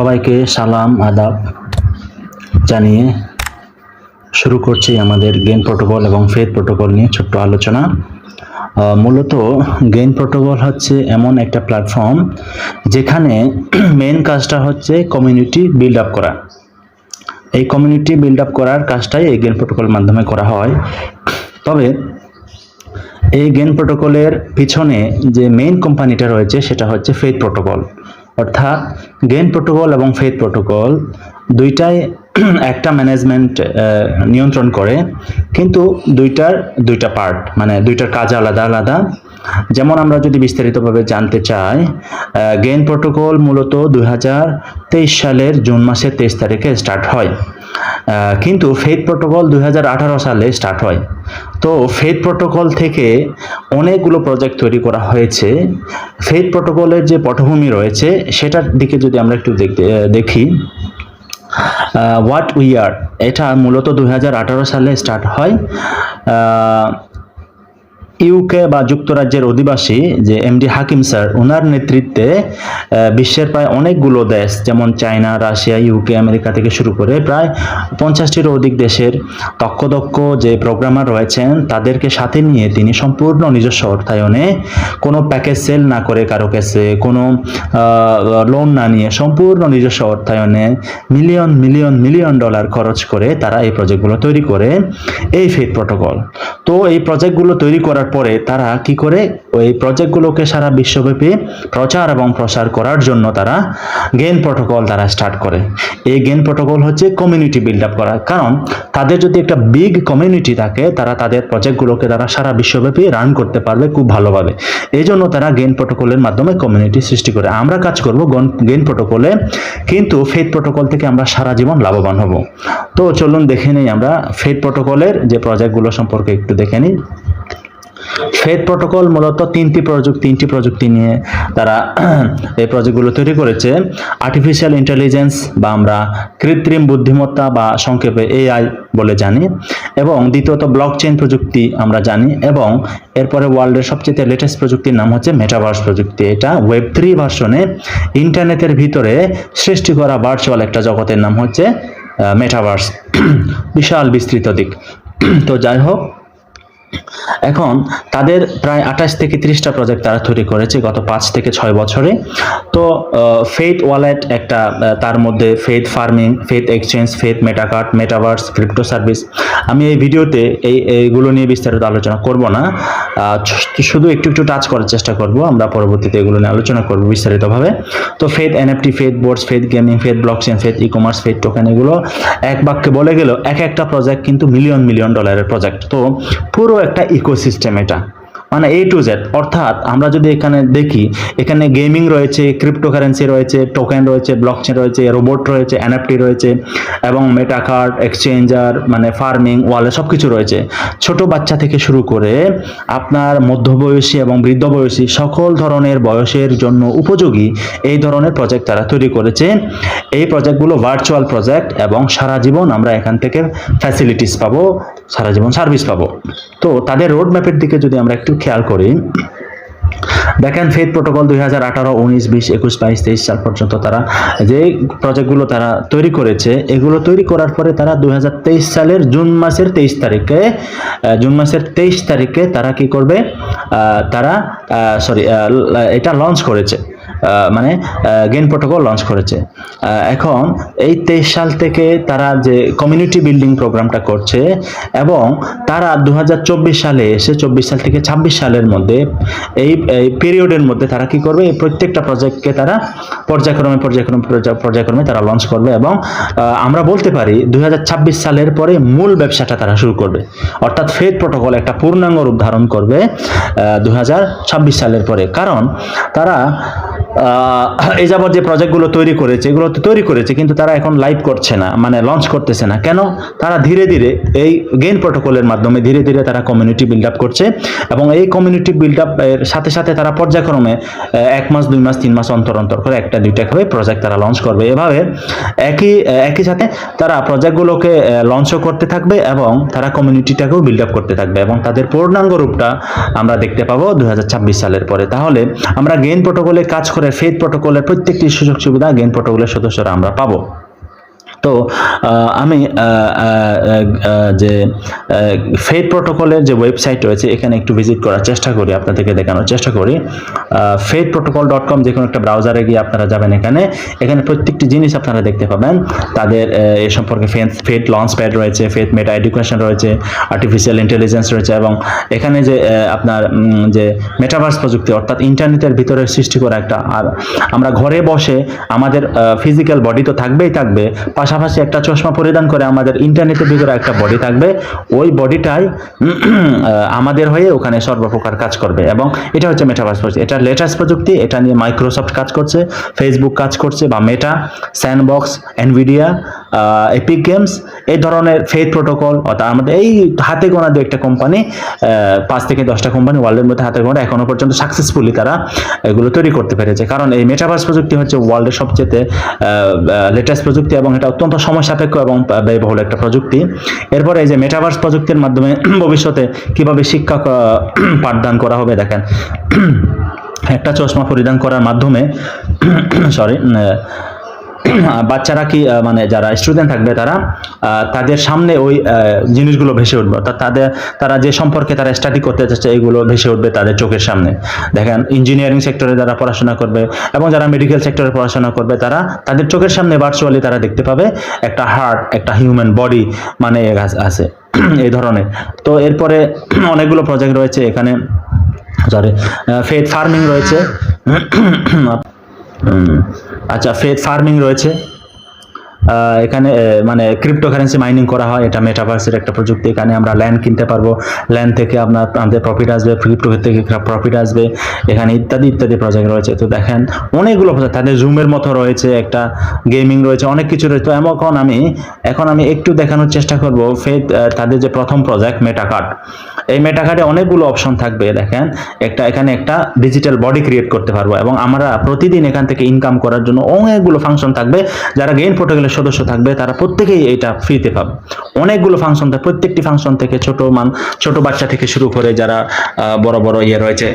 সবাইকে সালাম, আদাব জানিয়ে শুরু করছি আমাদের গেন প্রোটোকল এবং ফেথ প্রোটোকল নিয়ে ছোট্ট আলোচনা। মূলত গেন প্রোটোকল হচ্ছে এমন একটা প্ল্যাটফর্ম যেখানে মেন কাজটা হচ্ছে কমিউনিটি বিল্ড আপ করা। এই কমিউনিটি বিল্ড আপ করার কাজটাই এই গেন প্রোটোকলের মাধ্যমে করা হয়। তবে এই গেন প্রোটোকলের পিছনে যে মেইন কোম্পানিটা রয়েছে, সেটা হচ্ছে ফেথ প্রোটোকল অর্থাৎ গেন প্রোটোকল এবং ফেথ প্রোটোকল দুইটাই একটা ম্যানেজমেন্ট নিয়ন্ত্রণ করে, কিন্তু দুইটার দুইটা পার্ট মানে দুইটার কাজ আলাদা আলাদা। যেমন আমরা যদি বিস্তারিতভাবে জানতে চাই গেন প্রোটোকল মূলত দুই হাজার তেইশ সালের জুন মাসের তেইশ তারিখে স্টার্ট হয়। কিন্তু ফেথ প্রোটোকল দুই হাজার আঠারো সালে স্টার্ট হয়। তো ফেথ প্রোটোকল থেকে অনেকগুলো প্রজেক্ট তৈরি করা হয়েছে। ফেথ প্রোটোকলের যে পটভূমি রয়েছে, সেটার দিকে যদি আমরা একটু দেখি হোয়াট উই আর এটা মূলত দুই হাজার আঠারো সালে স্টার্ট হয়। ইউকে বা যুক্তরাজ্যের অধিবাসী যে এমডি হাকিম স্যার ওনার নেতৃত্বে বিশ্বের প্রায় অনেকগুলো দেশ, যেমন চায়না, রাশিয়া ইউকে আমেরিকা থেকে শুরু করে প্রায় পঞ্চাশটিরও অধিক দেশের দক্ষ যে প্রোগ্রামার রয়েছেন, তাদেরকে সাথে নিয়ে তিনি সম্পূর্ণ নিজস্ব অর্থায়নে কোনো প্যাকেজ সেল না করে কারও কাছে, কোনো লোন না নিয়ে সম্পূর্ণ নিজস্ব অর্থায়নে মিলিয়ন মিলিয়ন মিলিয়ন ডলার খরচ করে তারা এই প্রজেক্টগুলো তৈরি করে। এই ফেথ প্রোটোকল তো এই প্রজেক্টগুলো তৈরি করার পরে তারা কি করে? ওই প্রজেক্টগুলোকে সারা বিশ্বব্যাপী প্রচার এবং প্রসার করার জন্য তারা গেন প্রোটোকল তারা স্টার্ট করে। এই গেন প্রোটোকল হচ্ছে কমিউনিটি বিল্ড আপ করা। কারণ তাদের যদি একটা বিগ কমিউনিটি থাকে, তারা তাদের প্রজেক্টগুলোকে তারা সারা বিশ্বব্যাপী রান করতে পারবে খুব ভালোভাবে। এই জন্য তারা গেন প্রোটোকলের মাধ্যমে কমিউনিটি সৃষ্টি করে। আমরা কাজ করব গেন প্রোটোকলে কিন্তু ফেথ প্রোটোকল থেকে আমরা সারা জীবন লাভবান হব। তো চলুন দেখে নিই আমরা ফেথ প্রোটোকলের যে প্রজেক্টগুলো সম্পর্কে একটু দেখে নিই। ফেদ প্রোটোকল মূলত তিনটি প্রযুক্তি তিনটি প্রযুক্তি নিয়ে তারা এই প্রজেক্টগুলো তৈরি করেছে। আর্টিফিশিয়াল ইন্টেলিজেন্স বা আমরা কৃত্রিম বুদ্ধিমত্তা বা সংক্ষেপে এআই বলে জানি এবং দ্বিতীয়ত ব্লক চেইন প্রযুক্তি আমরা জানি এবং এরপরে ওয়ার্ল্ডের সবচেয়ে লেটেস্ট প্রযুক্তির নাম হচ্ছে মেটাভার্স প্রযুক্তি। এটা ওয়েব থ্রি ভার্সনে ইন্টারনেটের ভিতরে সৃষ্টি করা ভার্চুয়াল একটা জগতের নাম হচ্ছে মেটাভার্স বিশাল বিস্তৃত দিক। তো যাই হোক এখন তাদের প্রায় আঠাশ থেকে ত্রিশটা প্রজেক্ট তারা তৈরি করেছে গত পাঁচ থেকে ছয় বছরে। তো ফেথ ওয়ালেট একটা তার মধ্যে faith farming faith exchange faith metacart metaverse crypto service আমি এই ভিডিওতে এই, এইগুলো নিয়ে বিস্তারিত আলোচনা করব না। শুধু একটু একটু টাচ করার চেষ্টা করব। আমরা পরবর্তীতে এগুলো নিয়ে আলোচনা করব বিস্তারিতভাবে। তো faith NFT faith boards faith gaming faith blockchain faith e commerce faith token এগুলো এক বাক্যে বলে গেল এক একটা প্রজেক্ট কিন্তু মিলিয়ন মিলিয়ন ডলারের প্রজেক্ট তো, পুরো একটা ইকোসিস্টেম এটা। মানে এ টু জেড অর্থাৎ আমরা যদি এখানে দেখি, এখানে গেমিং রয়েছে ক্রিপ্টোকারেন্সি রয়েছে টোকেন রয়েছে ব্লকচেন রয়েছে রোবট রয়েছে এনএফটি রয়েছে, এবং মেটা কার্ড এক্সচেঞ্জার মানে ফার্মিং ওয়ালে সব কিছু রয়েছে। ছোট বাচ্চা থেকে শুরু করে আপনার মধ্যবয়সী এবং বৃদ্ধ বয়সী সকল ধরনের বয়সের জন্য উপযোগী এই ধরনের প্রজেক্ট তারা তৈরি করেছে। এই প্রজেক্টগুলো ভার্চুয়াল প্রজেক্ট এবং সারা জীবন আমরা এখান থেকে ফ্যাসিলিটিস পাবো। সারা জীবন সার্ভিস পাবো। তো তাদের রোড ম্যাপের দিকে যদি আমরা একটু খেয়াল করি দেখেন ফেথ প্রোটোকল দুই হাজার আঠারো, উনিশ, বিশ, একুশ, বাইশ, তেইশ সাল পর্যন্ত তারা যে প্রজেক্টগুলো তারা তৈরি করেছে, এগুলো তৈরি করার পরে তারা দুই হাজার তেইশ সালের জুন মাসের তেইশ তারিখে জুন মাসের তেইশ তারিখে তারা কি করবে? তারা সরি এটা লঞ্চ করেছে। মানে গেন প্রোটোকল লঞ্চ করেছে। এখন এই তেইশ সাল থেকে তারা যে কমিউনিটি বিল্ডিং প্রোগ্রামটা করছে এবং তারা দু হাজার চব্বিশ সালে এসে চব্বিশ সাল থেকে ছাব্বিশ সালের মধ্যে এই এই পিরিয়ডের মধ্যে তারা কি করবে? এই প্রত্যেকটা প্রজেক্টকে তারা পর্যায়ক্রমে পর্যায়ক্রমে, পর্যায়- পর্যায়ক্রমে তারা লঞ্চ করবে এবং আমরা বলতে পারি দু হাজার ছাব্বিশ সালের পরে মূল ব্যবসাটা তারা শুরু করবে। অর্থাৎ ফেদ প্রোটোকল একটা পূর্ণাঙ্গ রূপ ধারণ করবে দু হাজার ছাব্বিশ সালের পরে। কারণ তারা এই যাবৎ যে প্রজেক্টগুলো তৈরি করেছে, এগুলো তো তৈরি করেছে, কিন্তু তারা এখন লাইভ করছে না মানে লঞ্চ করতেছে না। কেন? তারা ধীরে ধীরে এই গেইন প্রোটোকলের মাধ্যমে ধীরে ধীরে তারা কমিউনিটি বিল্ড আপ করছে এবং এই কমিউনিটি বিল্ড আপ এর সাথে সাথে তারা পর্যায়ক্রমে এক মাস, দুই মাস, তিন মাস অন্তর অন্তর করে একটা, দুইটা করে প্রজেক্ট তারা লঞ্চ করবে। এভাবে একই একই সাথে তারা প্রজেক্টগুলোকে লঞ্চও করতে থাকবে এবং তারা কমিউনিটিটাকেও বিল্ড আপ করতে থাকবে এবং তাদের পূর্ণাঙ্গ রূপটা আমরা দেখতে পাবো দু হাজার ছাব্বিশ সালের পরে। তাহলে আমরা গেইন প্রোটোকলে কাজ করে অক্ষরের ফেড প্রোটোকলের প্রত্যেকটি সুযোগ সুবিধা গেন প্রোটোকলের সদস্যরা আমরা পাবো। তো আমি যে ফেড প্রোটোকলের যে ওয়েবসাইট রয়েছে, এখানে একটু ভিজিট করার চেষ্টা করি, আপনাদেরকে দেখানোর চেষ্টা করি। ফেড প্রোটোকল ডট কম যে কোনো একটা ব্রাউজারে গিয়ে আপনারা যাবেন এখানে। এখানে প্রত্যেকটি জিনিস আপনারা দেখতে পাবেন। তাদের এ সম্পর্কে ফেড ফেড লঞ্চ প্যাড রয়েছে, ফেড মেটা এডুকেশন রয়েছে আর্টিফিশিয়াল ইন্টেলিজেন্স রয়েছে এবং এখানে যে আপনার যে মেটাভার্স প্রযুক্তি, অর্থাৎ ইন্টারনেটের ভিতরে সৃষ্টি করা একটা। আর আমরা ঘরে বসে আমাদের ফিজিক্যাল বডি তো থাকবেই থাকবে পাশাপাশি একটা চশমা পরিধান করে আমাদের ইন্টারনেটের ভিতরে একটা বডি থাকবে। ওই বডিটাই আমাদের হয়ে ওখানে সর্বপ্রকার কাজ করবে এবং এটা হচ্ছে মেটাভার্স প্রযুক্তি এটা লেটেস্ট প্রযুক্তি, এটা নিয়ে মাইক্রোসফট কাজ করছে ফেসবুক কাজ করছে বা Meta Sandbox Nvidia Epic Games এই ধরনের ফেথ প্রোটোকল অর্থাৎ আমাদের এই হাতে গোনা দু একটা কোম্পানি পাঁচ থেকে দশটা কোম্পানি ওয়ার্ল্ডের মধ্যে হাতে গোনা এখনও পর্যন্ত সাকসেসফুলি তারা এগুলো তৈরি করতে পেরেছে। কারণ এই মেটাভার্স প্রযুক্তি হচ্ছে ওয়ার্ল্ডের সবচেয়ে লেটেস্ট প্রযুক্তি এবং এটা অত্যন্ত সময় সাপেক্ষ এবং ব্যয়বহুল একটা প্রযুক্তি। এরপরে এই যে মেটাভার্স প্রযুক্তির মাধ্যমে ভবিষ্যতে কীভাবে শিক্ষা পাঠদান করা হবে দেখেন। একটা চশমা পরিধান করার মাধ্যমে সরি বাচ্চারা কি মানে যারা স্টুডেন্ট থাকবে তারা তাদের সামনে ওই জিনিসগুলো ভেসে উঠবে। অর্থাৎ তাদের, তারা যে সম্পর্কে তারা স্টাডি করতে চাচ্ছে এইগুলো ভেসে উঠবে তাদের চোখের সামনে। দেখেন ইঞ্জিনিয়ারিং সেক্টরে যারা পড়াশোনা করবে এবং যারা মেডিকেল সেক্টরে পড়াশোনা করবে, তারা তাদের চোখের সামনে ভার্চুয়ালি তারা দেখতে পাবে একটা হার্ট একটা হিউম্যান বডি মানে আছে এই ধরনের। তো এরপরে অনেকগুলো প্রজেক্ট রয়েছে এখানে। সরি ফেড ফার্মিং রয়েছে। আচ্ছা ফেড ফার্মিং রয়েছে? এখানে মানে ক্রিপ্টোকারেন্সি মাইনিং করা হয় এটা মেটাভার্সের একটা প্রযুক্তি এখানে আমরা ল্যান্ড কিনতে পারব। ল্যান্ড থেকে আপনার আমাদের প্রফিট আসবে ক্রিপ্টো থেকে প্রফিট আসবে এখানে ইত্যাদি ইত্যাদি প্রজেক্ট রয়েছে। তো দেখেন অনেকগুলো project, তাদের জুমের মতো রয়েছে একটা গেমিং রয়েছে অনেক কিছু রয়েছে। তো এখন আমি এখন আমি একটু দেখানোর চেষ্টা করব ফেদ তাদের যে প্রথম প্রজেক্ট মেটাকার্ড এই মেটাকার্ডে অনেকগুলো অপশন থাকবে দেখেন একটা এখানে একটা ডিজিটাল বডি ক্রিয়েট করতে পারব এবং আমরা প্রতিদিন এখান থেকে ইনকাম করার জন্য অনেকগুলো ফাংশন থাকবে যারা গেইন প্রোটোকলের সদস্য থাকবে, তারা প্রত্যেকেই এটা ফ্রিতে পাবে। অনেকগুলো ফাংশন প্রত্যেকটি ফাংশন থেকে ছোট মান, ছোট বাচ্চা থেকে শুরু করে যারা বড় বড় ইয়ে রয়েছে।